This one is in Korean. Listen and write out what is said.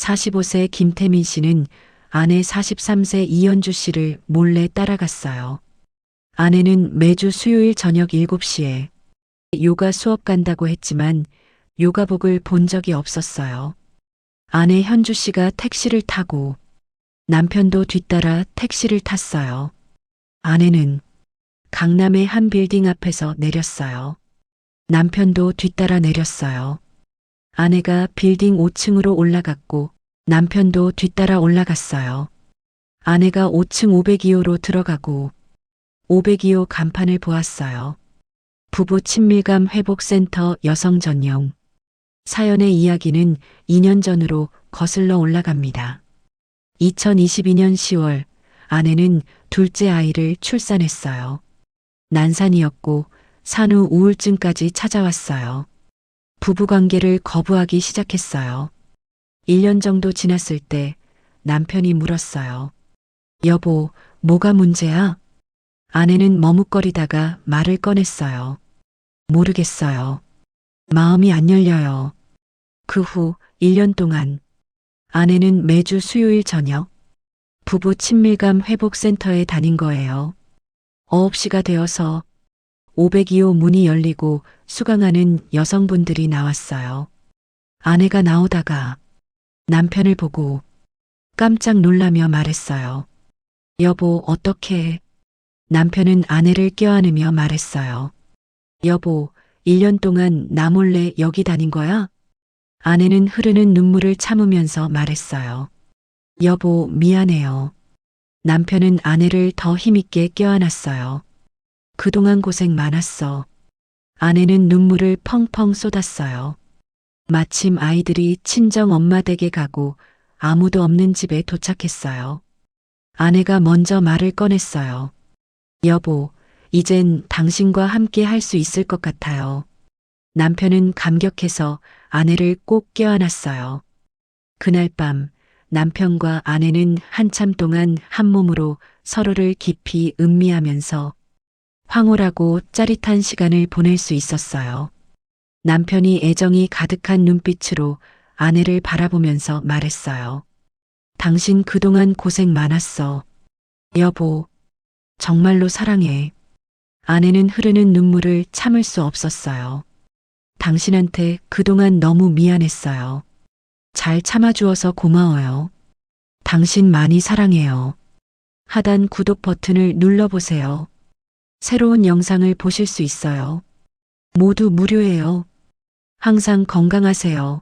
45세 김태민 씨는 아내 43세 이연주 씨를 몰래 따라갔어요. 아내는 매주 수요일 저녁 7시에 요가 수업 간다고 했지만 요가복을 본 적이 없었어요. 아내 현주 씨가 택시를 타고 남편도 뒤따라 택시를 탔어요. 아내는 강남의 한 빌딩 앞에서 내렸어요. 남편도 뒤따라 내렸어요. 아내가 빌딩 5층으로 올라갔고 남편도 뒤따라 올라갔어요. 아내가 5층 502호로 들어가고 502호 간판을 보았어요. 부부 친밀감 회복센터 여성 전용. 사연의 이야기는 2년 전으로 거슬러 올라갑니다. 2022년 10월 아내는 둘째 아이를 출산했어요. 난산이었고 산후 우울증까지 찾아왔어요. 부부 관계를 거부하기 시작했어요. 1년 정도 지났을 때 남편이 물었어요. 여보, 뭐가 문제야? 아내는 머뭇거리다가 말을 꺼냈어요. 모르겠어요. 마음이 안 열려요. 그 후 1년 동안 아내는 매주 수요일 저녁 부부 친밀감 회복센터에 다닌 거예요. 어업시가 되어서 502호 문이 열리고 수강하는 여성분들이 나왔어요. 아내가 나오다가 남편을 보고 깜짝 놀라며 말했어요. 여보, 어떻게? 남편은 아내를 껴안으며 말했어요. 여보, 1년 동안 나 몰래 여기 다닌 거야? 아내는 흐르는 눈물을 참으면서 말했어요. 여보, 미안해요. 남편은 아내를 더 힘있게 껴안았어요. 그동안 고생 많았어. 아내는 눈물을 펑펑 쏟았어요. 마침 아이들이 친정 엄마 댁에 가고 아무도 없는 집에 도착했어요. 아내가 먼저 말을 꺼냈어요. 여보, 이젠 당신과 함께 할 수 있을 것 같아요. 남편은 감격해서 아내를 꼭 껴안았어요. 그날 밤 남편과 아내는 한참 동안 한 몸으로 서로를 깊이 음미하면서 황홀하고 짜릿한 시간을 보낼 수 있었어요. 남편이 애정이 가득한 눈빛으로 아내를 바라보면서 말했어요. 당신 그동안 고생 많았어. 여보, 정말로 사랑해. 아내는 흐르는 눈물을 참을 수 없었어요. 당신한테 그동안 너무 미안했어요. 잘 참아주어서 고마워요. 당신 많이 사랑해요. 하단 구독 버튼을 눌러보세요. 새로운 영상을 보실 수 있어요. 모두 무료예요. 항상 건강하세요.